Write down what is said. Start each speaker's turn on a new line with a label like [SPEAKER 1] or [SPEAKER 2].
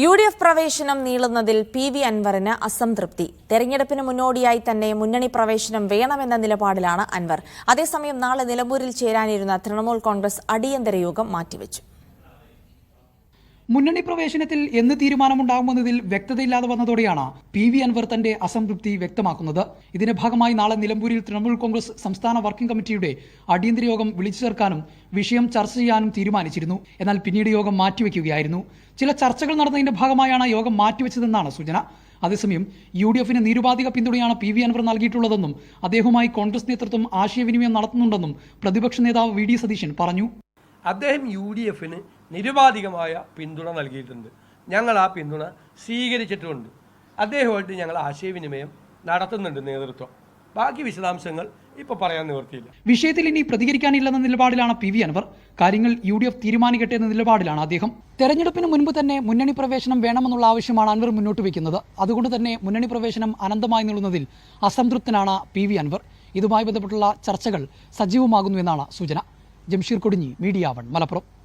[SPEAKER 1] U D F പ്രവേശനം നീളുന്നതിൽ P V അൻവറിന് അസംതൃപ്തി. തെരഞ്ഞെടുപ്പിന് മുന്നോടിയായി തന്നെ മുന്നണി പ്രവേശനം വേണമെന്ന നിലപാടിലാണ് അൻവർ. അതേസമയം നാളെ നിലമ്പൂരിൽ ചേരാനിരുന്ന തൃണമൂൽ കോൺഗ്രസ് അടിയന്തര യോഗം മാറ്റിവെച്ചു.
[SPEAKER 2] മുന്നണി പ്രവേശനത്തിൽ എന്ന് തീരുമാനമുണ്ടാകുമെന്നതിൽ വ്യക്തതയില്ലാതെ വന്നതോടെയാണ് പി വി അൻവർ തന്റെ അസംതൃപ്തി വ്യക്തമാക്കുന്നത്. ഇതിന്റെ ഭാഗമായി നാളെ നിലമ്പൂരിൽ തൃണമൂൽ കോൺഗ്രസ് സംസ്ഥാന വർക്കിംഗ് കമ്മിറ്റിയുടെ അടിയന്തര യോഗം വിളിച്ചു ചേർക്കാനും വിഷയം ചർച്ച ചെയ്യാനും തീരുമാനിച്ചിരുന്നു. എന്നാൽ പിന്നീട് യോഗം മാറ്റിവെക്കുകയായിരുന്നു. ചില ചർച്ചകൾ നടന്നതിന്റെ ഭാഗമായാണ് യോഗം മാറ്റിവെച്ചതെന്നാണ് സൂചന. അതേസമയം യു ഡി എഫിന് നിരുപാധിക പിന്തുണയാണ് പി വി അൻവർ നൽകിയിട്ടുള്ളതെന്നും അദ്ദേഹവുമായി കോൺഗ്രസ് നേതൃത്വം ആശയവിനിമയം നടത്തുന്നുണ്ടെന്നും പ്രതിപക്ഷ നേതാവ് വി ഡി സതീശൻ പറഞ്ഞു.
[SPEAKER 3] അദ്ദേഹം യു ഡി എഫിന് നിരുപാധികമായ പിന്തുണ നൽകിയിട്ടുണ്ട്. ഞങ്ങൾ ആ പിന്തുണ സ്വീകരിച്ചിട്ടുമുണ്ട് അദ്ദേഹമായിട്ട് ഞങ്ങൾ ആശയവിനിമയം നടത്തുന്നുണ്ട് നേതൃത്വം. ബാക്കി വിശദാംശങ്ങൾ ഇപ്പോൾ പറയാൻ നിവർത്തിയില്ല
[SPEAKER 2] വിഷയത്തിൽ ഇനി പ്രതികരിക്കാനില്ലെന്ന നിലപാടിലാണ് പി വി അൻവർ. കാര്യങ്ങൾ യു ഡി എഫ് തീരുമാനിക്കട്ടെ എന്ന നിലപാടിലാണ് അദ്ദേഹം. തെരഞ്ഞെടുപ്പിന് മുൻപ് തന്നെ മുന്നണി പ്രവേശനം വേണമെന്നുള്ള ആവശ്യമാണ് അൻവർ മുന്നോട്ട് വയ്ക്കുന്നത്. അതുകൊണ്ട് തന്നെ മുന്നണി പ്രവേശനം അനന്തമായി നീളുന്നതിൽ അസംതൃപ്തനാണ് പി വി അൻവർ. ഇതുമായി ബന്ധപ്പെട്ടുള്ള ചർച്ചകൾ സജീവമാകുന്നു എന്നാണ് സൂചന. Jamsheer Kodinhi media one Malappuram.